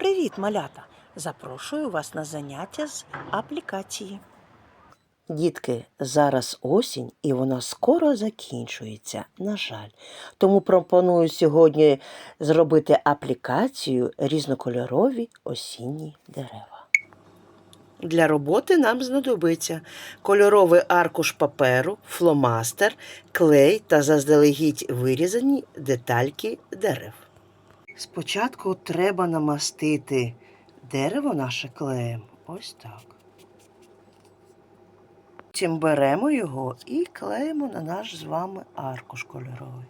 Привіт, малята! Запрошую вас на заняття з аплікації. Дітки, зараз осінь і вона скоро закінчується, на жаль. Тому пропоную сьогодні зробити аплікацію різнокольорові осінні дерева. Для роботи нам знадобиться кольоровий аркуш паперу, фломастер, клей та заздалегідь вирізані детальки дерев. Спочатку треба намастити дерево наше клеєм. Ось так. Потім беремо його і клеїмо на наш з вами аркуш кольоровий.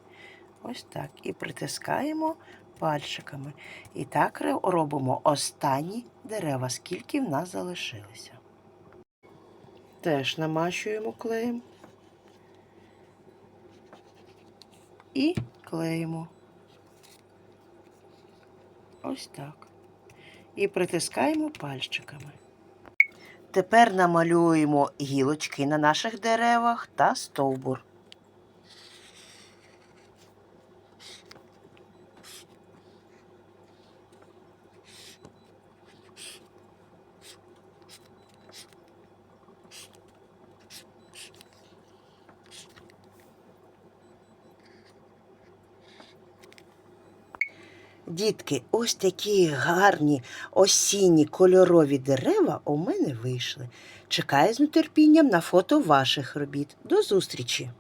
Ось так. І притискаємо пальчиками. І так робимо останні дерева, скільки в нас залишилося. Теж намащуємо клеєм. І клеїмо. Ось так. І притискаємо пальчиками. Тепер намалюємо гілочки на наших деревах та стовбур. Дітки, ось такі гарні осінні кольорові дерева у мене вийшли. Чекаю з нетерпінням на фото ваших робіт. До зустрічі!